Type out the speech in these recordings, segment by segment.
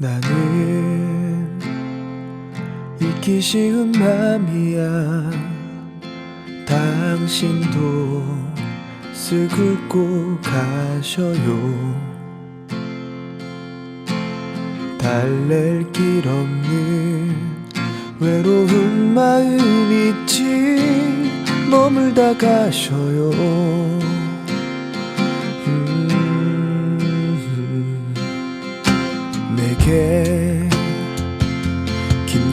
나는 잊기 쉬운 맘이야. 당신도 쓱 긋고 가셔요. 달랠 길 없는 외로운 마음 있지. 머물다 가셔요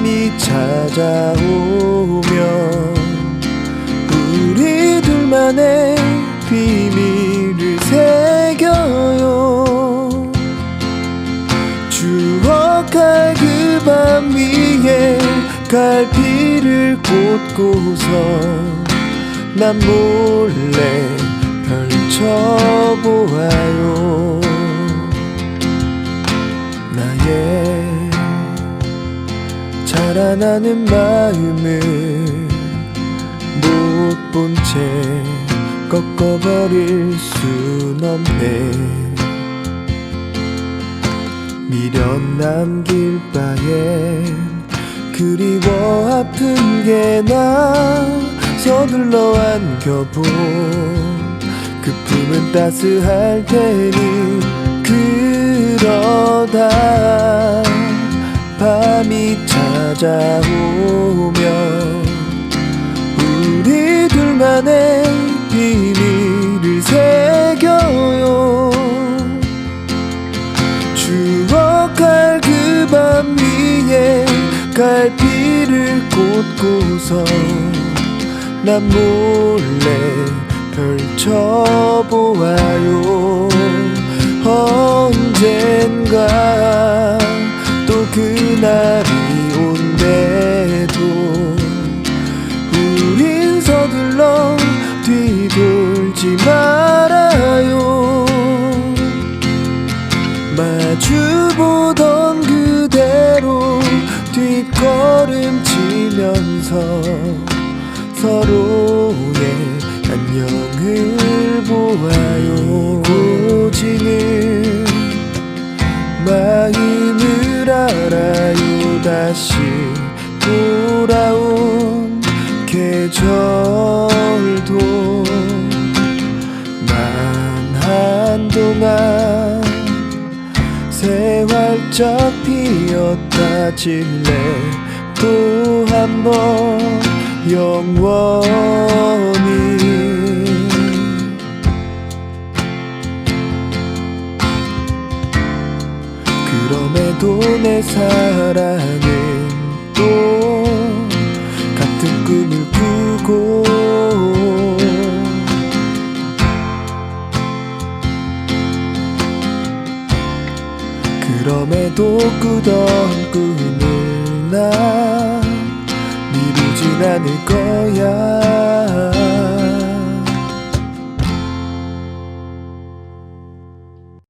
밤이 찾아오면 우리 둘만의 비밀을 새겨요. 추억할 그 밤 위에 갈피를 꽂고서 난 몰래 펼쳐보아요 자라나는 마음을 못 본 채 꺾어버릴 순 없네. 미련 남길 바엔 그리워 아픈 게 나 서둘러 안겨본 그 품은 따스할 테니 그러다 밤이 찾아오면 우리 둘만의 비밀을 새겨요. 추억할 그 밤 위에 갈피를 꽂고서 난 몰래 펼쳐보아요 보던 그대로 뒷걸음치면서 서로의 안녕을 보아요. 고지는 마음을 알아요. 다시 돌아온 계절 새 활짝 피었다 질래. 또 한 번 영원히. 그럼에도 내 사랑은 또 같은 꿈을 꾸고 그럼에도 꾸던 꿈을 난 미루진 않을 거야